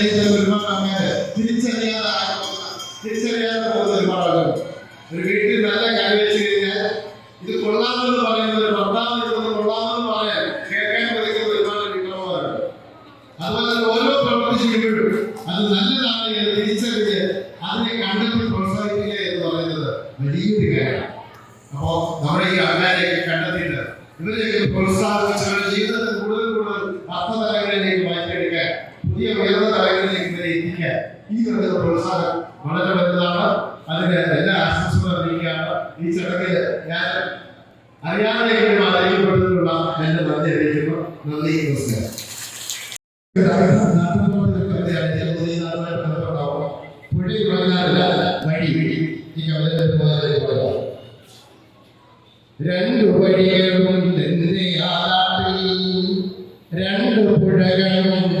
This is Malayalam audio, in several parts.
കഴിയുന്ന ഒരുപാട് അമ്മേര് തിരിച്ചറിയാതെ ആകുന്ന തിരിച്ചറിയാതെ പോകുന്ന ഒരുപാട് ആളുകൾ. ഒരു വീട്ടിൽ നല്ല കറി വെച്ച് കഴിഞ്ഞാൽ ഇത് കൊള്ളാമെന്ന് പറയുന്നത് ഭർത്താവ് കൊള്ളാമെന്ന് പറയാൻ കേൾക്കാൻ പഠിക്കുന്ന ഒരുപാട് വീട്ടമ്മമാരുണ്ട് അതുപോലെ ഓരോ പ്രവൃത്തി ചെയ്യുമ്പോഴും അത് നല്ലതാണ് എന്ന് തിരിച്ചറിഞ്ഞ് അതിനെ കണ്ടെത്തി പ്രോത്സാഹിപ്പിക്കുക എന്ന് പറയുന്നത് വലിയൊരു കാര്യമാണ്. അപ്പോ നമ്മുടെ ഈ ആൾക്കാരെയൊക്കെ കണ്ടെത്തിയിട്ട് ഇവരെയൊക്കെ പ്രോത്സാഹിപ്പിച്ച് അവരുടെ ജീവിതത്തിൽ പ്രോത്സാഹനം വളരെ വലുതാണ്. അതിന് എല്ലാ ആശംസകളും അറിയിക്കുകയാണ്. ഈ ചടങ്ങിൽ ഞാൻ അറിയാതെ അറിയപ്പെടുന്നതിനുള്ള എന്റെ നന്ദി അറിയിക്കുന്നു. നന്ദി നമസ്കാരം. രണ്ടു വഴികളും രണ്ടു പുഴകളും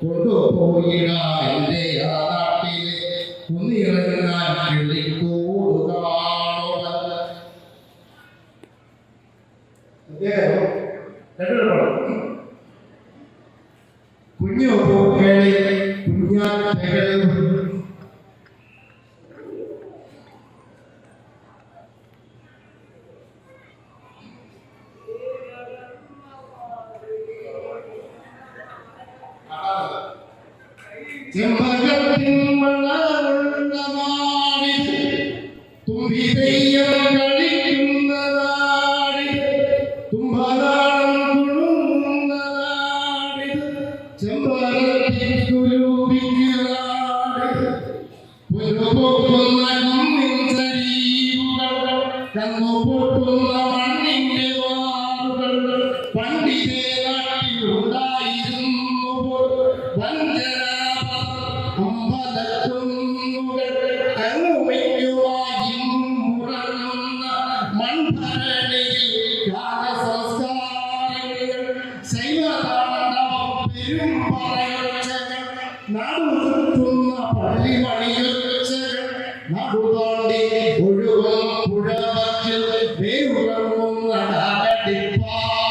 കൊണ്ടുപോയിടാം എന്റെ ആ നാട്ടിലെ? കുന്നിറങ്ങാൻ കിളിക്കൂട് കാണുവൻ അദ്ദേഹം രണ്ടുപേരും കുഞ്ഞു പൂക്കളെ കുഞ്ഞാറ്റകൾ ചെമ്പകത്തിൻ മണമുള്ള നാടിൽ തുമ്പി തെയ്യം കളിക്കുന്ന നാടിൽ തുമ്പനാളം കുണുങ്ങുന്ന നാടിൽ ചെമ്പകത്തിൻ കുരുവിക്ക് നാടിൽ പുലുപൊക്കുന്ന കുന്നിൻ ചരീവുകൾ കണ്ണുപൊട്ടുന്ന മണ്ണിന്റെ ഒഴുകും പുഴവക്കിൽ വേറുകങ്ങുന്ന നാടടിപ്പാടുകൾ തകരൻ